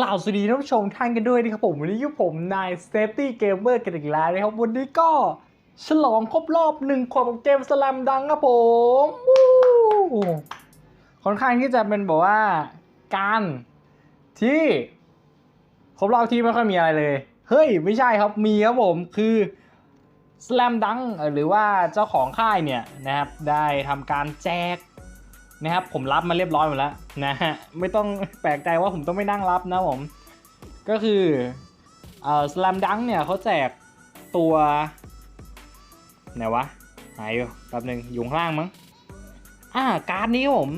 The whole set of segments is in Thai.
กล่าวสวัสดีท่านผู้ชมท่านกันด้วยนะครับผมวันนี้อยู่ผมนาย Safety Gamer กันอีกแล้วนะครับวันนี้ก็ฉลองครบรอบหนึ่งขวบของเกมสลัมดังครับผมค่อนข้างที่จะเป็นแบบว่าการที่ครบรอบที่ไม่ค่อยมีอะไรเลย เฮ้ย ไม่ใช่ครับมีครับผมคือ Slam Dunk หรือว่าเจ้าของค่ายเนี่ยนะครับได้ทำการแจก นะครับผมรับมาเรียบร้อยหมดแล้วนะฮะไม่ต้องแปลกใจว่าผมต้องไม่นั่งรับนะผมก็คือเอ่อสลัมดังเนี่ยเขาแจกตัวไหนวะหายอยู่แป๊บหนึงอยู่ข้างล่างมั้งอ่าการ์ดนี้ผม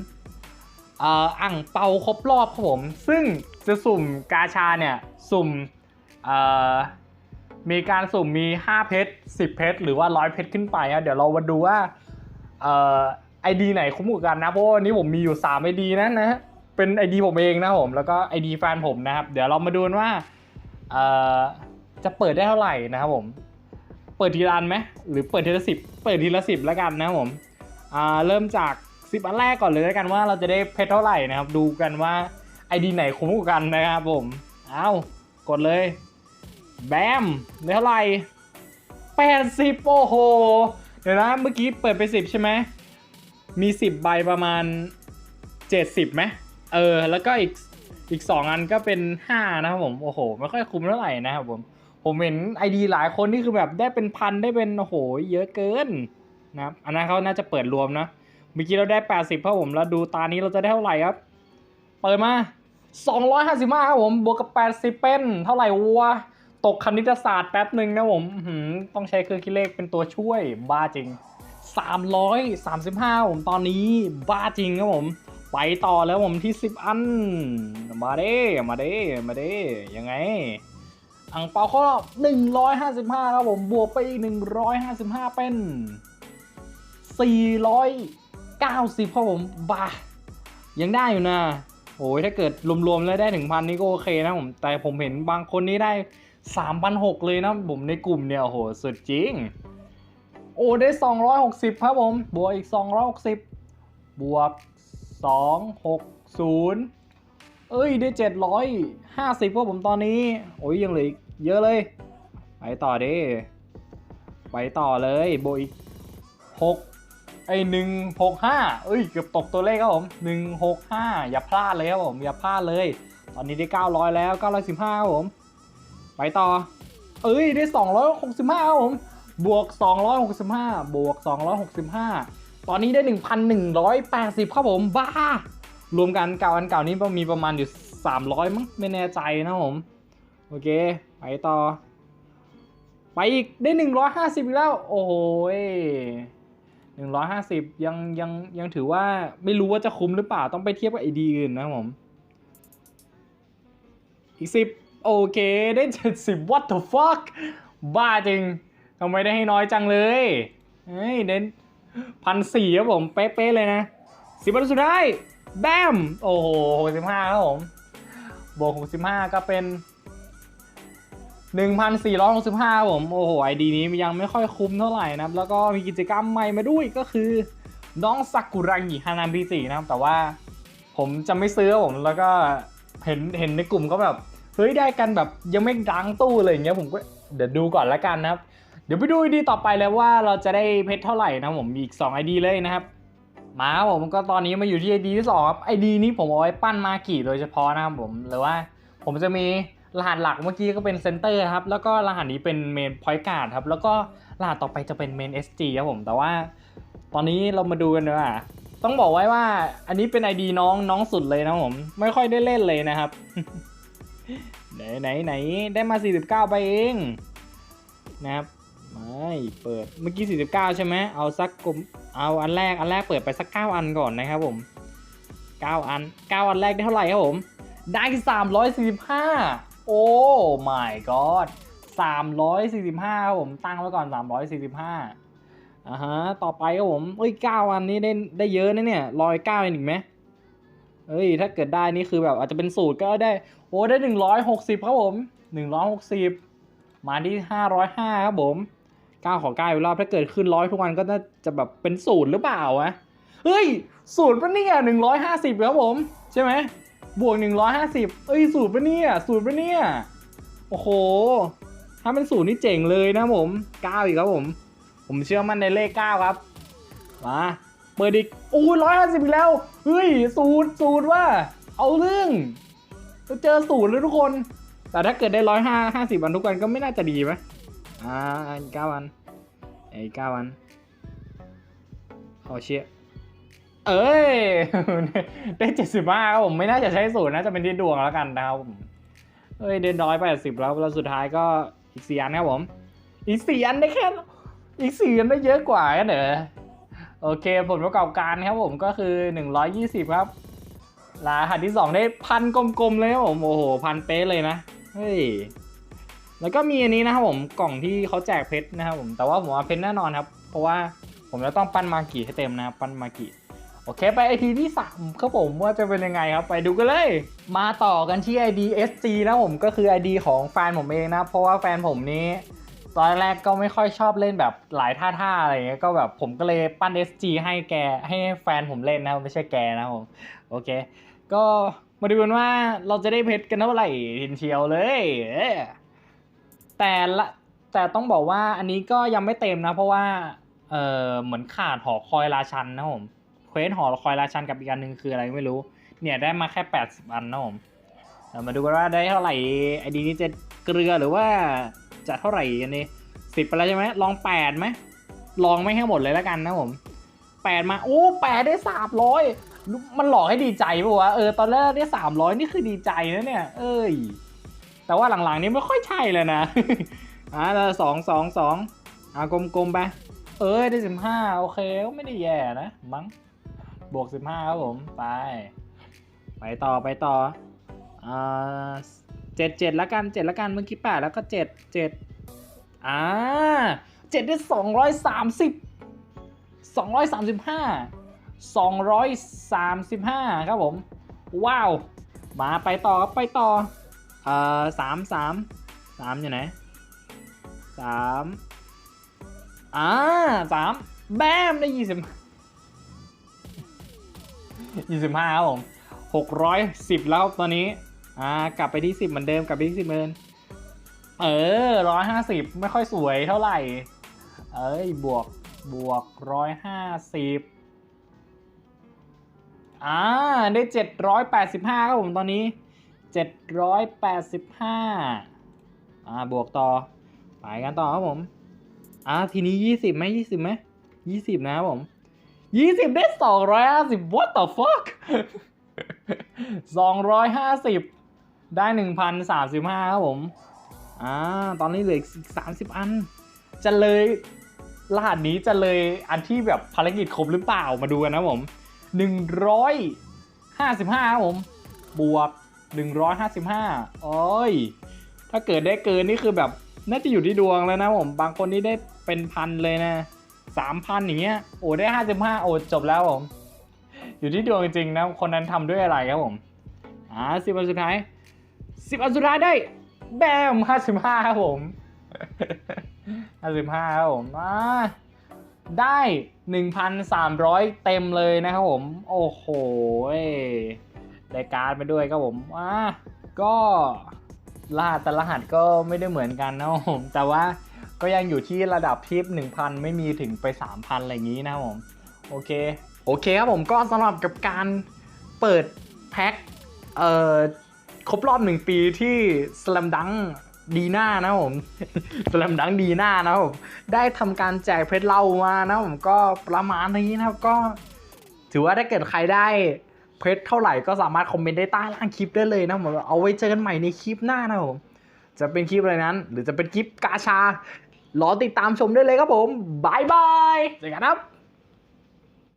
เอ่ออ่างเปาครบรอบครับผม ซึ่งจะสุ่มกาชาเนี่ยสุ่มเอ่อมีการสุ่มมี 5 เพชร 10 เพชร หรือว่า 100 เพชรขึ้นไปอะเดี๋ยวเรามาดูว่าเอ่อ ไอดีไหนคุ้มกว่ากันนะ เพราะวันนี้ผมมีอยู่3 ID นะนะฮะเป็น ID ผมเองนะผม แล้วก็ ID แฟนผมนะครับ เดี๋ยวเรามาดูนว่าจะเปิดได้เท่าไหร่นะครับผม เปิดทีละอันไหมหรือเปิดทีละสิบเปิดทีละสิบแล้วกันนะครับผมเริ่มจาก10อันแรกก่อนเลยแล้วกันว่าเราจะได้เพชรเท่าไหร่นะครับ ดูกันว่า ID ไหนคุ้มกว่ากันนะครับผม เอากดเลย แบมได้เท่าไหร่80โอ้โห เดี๋ยวนะ เมื่อกี้เปิดไป10ใช่ไหม มี 10 ใบประมาณ 70ไหมเออ แล้วก็อีกอีก 2 อันก็เป็น 5 นะครับผม โอ้โห ไม่ค่อยคุ้มเท่าไหร่นะครับผม ผมเห็นไอดีหลายคนที่คือแบบได้เป็นพันได้เป็น โอ้โห เยอะเกินนะครับ อันนั้นเขาน่าจะเปิดรวมนะ เมื่อกี้เราได้ 80ครับผม แล้วดูตานี้เราจะได้เท่าไหร่ครับ เปิดมา 255ครับผม บวกกับ 80 เป็นเท่าไหร่วะ ตกคณิตศาสตร์แป๊บหนึ่งนะผม ต้องใช้เครื่องคิดเลขเป็นตัวช่วย บ้าจริง 335ผมตอนนี้บ้าจริงครับผม ไปต่อแล้วผมที่ 10 อัน มาเด้มาเด้มาเด้ยังไงอังเปาข้อ155ครับผมบวกไปอีก155 เป็น 490ครับผมบ้ายังได้อยู่นะโอ้ยถ้าเกิดรวมๆแล้วได้ถึงพันนี่ก็โอเคนะผมแต่ผมเห็นบางคนนี่ได้ 3,600 เลยนะผมในกลุ่มเนี่ยโอ้โหสุดจริง โอ้ได้ 260 ครับผม บวกอีก 260 บวก 260 เอ้ยได้ 750ครับผมตอนนี้ โอ้ยยังเหลืออีกเยอะเลย ไปต่อดิไปต่อเลยบวกอีก 6 ไอ้หนึ่งหกห้าเอ้ยเกือบตกตัวเลขครับผมหนึ่งหกห้าอย่าพลาดเลยครับผมอย่าพลาดเลย ตอนนี้ได้ 900 แล้ว 915ครับผม ไปต่อ เอ้ยได้ 265ครับผม บวก 265 บวก 265 ตอนนี้ได้ 1,180 ครับผม บ้า รวมกันเก่าอันเก่านี้มีประมาณอยู่ 300 มั้ง ไม่แน่ใจนะผม โอเค ไปต่อ ไปอีก ได้ 150 อีกแล้ว โอ้โห150 ยังยังยังถือว่าไม่รู้ว่าจะคุ้มหรือเปล่า ต้องไปเทียบกับไอดีอื่นนะผม อีก 10 โอเค ได้ 70 what the fuck บ้าจริง ทำไมได้ให้น้อยจังเลย เฮ้ยเน้นพันสี่ครับผม เป๊ะๆเลยนะสิบวันสุดท้ายแบม โอ้โหหกสิบห้าครับผมบวกหกสิบห้าก็เป็นหนึ่งพันสี่ร้อยหกสิบห้าผม โอ้โห ไอดีนี้ยังไม่ค่อยคุ้มเท่าไหร่นะครับ แล้วก็มีกิจกรรมใหม่มาด้วยก็คือ น้องซากุระงิฮานาบิจินะครับ แต่ว่าผมจะไม่ซื้อครับผม แล้วก็เห็นเห็นในกลุ่มก็แบบ เฮ้ยได้กันแบบยังไม่ดังตู้เลยอย่างเงี้ยผมก็เดี๋ยวดูก่อนละกันนะครับ เดี๋ยวไปดูไอดีต่อไปแล้วว่าเราจะได้เพชรเท่าไหร่นะผมมีอีก2 ID เลยนะครับ มาผมก็ตอนนี้มาอยู่ที่ ID ที่2ครับ ID นี้ผมเอาไว้ปั้นมากี่โดยเฉพาะนะครับผมหรือว่าผมจะมีรหัสหลักเมื่อกี้ก็เป็นเซนเตอร์ครับแล้วก็รหัสนี้เป็นเมนพอยต์การ์ดครับแล้วก็รหัสต่อไปจะเป็นเมน SG ครับผมแต่ว่า ตอนนี้เรามาดูกันดีกว่าต้องบอกไว้ว่าอันนี้เป็น ID น้องน้องสุดเลยนะผม ไม่ค่อยได้เล่นเลยนะครับ ไหนไหนไหนได้มา 49 ไปเองนะครับ ไม่เปิดเมื่อกี้ 49 ใช่ไหมเอาสักกลุ่มเอาอันแรกอันแรกเปิดไปสัก 9 อันก่อนนะครับผม 9 อัน 9 อันแรกได้เท่าไหร่ครับผม ได้ 345 โอ้ my god 345ครับผมตั้งไว้ก่อน 345อ่าฮะต่อไปครับผมเอ้ย 9 อันนี้ได้ได้เยอะนะเนี่ยรอย9อีกไหมเอ้ยถ้าเกิดได้นี่คือแบบอาจจะเป็นสูตรก็ได้โอ้ได้ 160 ครับผม 160 มาที่ 505 ครับผม 9ขอ9อีกรอบถ้าเกิดขึ้นร้อยทุกวันก็น่าจะแบบเป็นศูนย์หรือเปล่าวะเฮ้ยศูนย์ปะเนี่ย150ครับผม ใช่ไหมบวกหนึ่งร้อยห้าสิบเอ้ยสูตรปะเนี่ยสูตรปะเนี่ยโอ้โห ถ้าเป็นสูตรนี่เจ๋งเลยนะผมเก้าอีกครับผม ผมเชื่อมั่นในเลขเก้าครับมาเปิดอีกอู้ร้อยห้าสิบอีกแล้วเฮ้ยสูตรสูตรว่าเอาเรื่องเจอสูตรเลยทุกคน แต่ถ้าเกิดได้ร้อยห้าห้าสิบวันทุกวันก็ไม่น่าจะดีไหม อ่าอีกเก้าวันไอ้เก้าวันเอาเชี่ยเอ้ย ได้เจ็ดสิบห้าครับผมไม่น่าจะใช้สูตรน่าจะเป็นที่ดวงแล้วกันนะครับผมเอ้ยเดินร้อยแปดสิบแล้วแล้วสุดท้ายก็อีกสี่อันครับผม อีกสี่อันได้แค่อีกสี่อันได้เยอะกว่ากันเหรอโอเคผลประกอบการครับผมก็คือหนึ่งร้อยยี่สิบครับรหัสที่สองได้พันกลมๆเลยครับผม โอ้โห พันเป๊ะเลยนะ เฮ้ย แล้วก็มีอันนี้นะครับผมกล่องที่เขาแจกเพชรนะครับผมแต่ว่าผมว่าเพชรแน่นอนครับ เพราะว่าผมจะต้องปั้นมากิให้เต็มนะครับปั้นมากิโอเคไปไอทีที่สามครับผมว่าจะเป็นยังไงครับไปดูกันเลย มาต่อกันที่ ID SG นะผมก็คือ ID ของแฟนผมเองนะเพราะว่าแฟนผมนี้ตอนแรกก็ไม่ค่อยชอบเล่นแบบหลายท่าท่าๆอะไรอย่างเงี้ยก็แบบผมก็เลยปั้น SG ให้แกให้แฟนผมเล่นนะไม่ใช่แกนะผมโอเค ก็มาดูกันว่าเราจะได้เพชรกันเท่าไหร่ทินเชียวเลยเอ้ย แต่ละแต่ต้องบอกว่าอันนี้ก็ยังไม่เต็มนะ เพราะว่าเออเหมือนขาดหอคอยราชันนะผมเควสหอคอยราชันกับอีกอันหนึ่งคืออะไรไม่รู้ เนี่ยได้มาแค่80อันนะผมเรามาดูกันว่าได้เท่าไหร่ไอดีนี้จะเกลือหรือว่าจะเท่าไหร่กันนี่สิบไปแล้วใช่ไหมลองแปดไหมลองไม่ให้หมดเลยแล้วกันนะผมแปดมาโอ้แปดได้สามร้อยมันหลอกให้ดีใจป่าวะเออตอนแรกได้สามร้อยนี่คือดีใจนะเนี่ย เอ้ย แต่ว่าหลังๆนี้ไม่ค่อยใช่เลยนะอ่าสองสองสองอ่ากลมๆไป เอ้ยได้สิบห้าโอเคไม่ได้แย่นะมั้งบวกสิบห้าครับผม ไป ไปต่อไปต่ออ่าเจ็ดเจ็ดล้วกันเจ็ดล้วกันเมื่อกี้แปดแล้วก็เจ็ดเจ็ดอ่าเจ็ดได้สองร้อยสามสิบสองร้อยสามสิบห้าสองร้อยสามสิบห้าครับผม ว้าว มาไปต่อครับไปต่อ เอ่อสามสามสามอยู่ไหนสามอ่าสามแบมได้ยี่สิบยี่สิบห้าครับผมหกร้อยสิบแล้วตอนนี้ อ่ากลับไปที่สิบเหมือนเดิมกลับไปที่สิบเหมือนเดิมเออร้อยห้าสิบไม่ค่อยสวยเท่าไหร่ เอ้ยบวกบวกร้อยห้าสิบอ่าได้เจ็ดร้อยแปดสิบห้าครับผมตอนนี้ เจ็ดร้อยแปดสิบห้าอ่าบวกต่อ ไปกันต่อครับผม อ่าทีนี้ยี่สิบไหมยี่สิบไหมยี่สิบนะครับผมยี่สิบได้สองร้อยห้าสิบ what the fuck สองร้อยห้าสิบได้หนึ่งพันสามสิบห้าครับผม อ่า ตอนนี้เหลืออีกสามสิบอัน จะเลยรหัสนี้จะเลยอันที่แบบภารกิจครบหรือเปล่ามาดูกันนะผมหนึ่งร้อยห้าสิบห้าครับผม บวก หนึ่งร้อยห้าสิบห้าโอ้ย ถ้าเกิดได้เกินนี่คือแบบน่าจะอยู่ที่ดวงแล้วนะผม บางคนนี่ได้เป็นพันเลยนะสามพันอย่างเงี้ย โอ้ได้ห้าสิบห้าโอ้จบแล้วผม อยู่ที่ดวงจริงๆนะ คนนั้นทำด้วยอะไรครับผม อ่าสิบอันสุดท้ายสิบอันสุดท้ายได้ แบมห้าสิบห้าครับผมห้าสิบห้าครับผมอ่าได้หนึ่งพันสามร้อยเต็มเลยนะครับผม โอ้โห ได้การ์ดไปด้วยครับผมอ่าก็รหัสแต่รหัสก็ไม่ได้เหมือนกันนะผมแต่ว่าก็ยังอยู่ที่ระดับที่หนึ่งพันไม่มีถึงไปสามพันอะไรอย่างนี้นะผมโอเคโอเคครับผมก็สำหรับกับการเปิดแพ็คเอ่อครบรอบหนึ่งปีที่สลัมดังดีหน้านะผมสลัมดังดีหน้านะผมได้ทำการแจกเพชรเรามานะผมก็ประมาณนี้นะครับก็ ถือว่าถ้าเกิดใครได้ เพจเท่าไหร่ก็สามารถคอมเมนต์ได้ใต้ล่างคลิปได้เลยนะผมเอาไว้เจอกันใหม่ในคลิปหน้านะผมจะเป็นคลิปอะไรนั้น หรือจะเป็นคลิปกาชารอติดตามชมได้เลยครับผมบายบายเจอกันครับ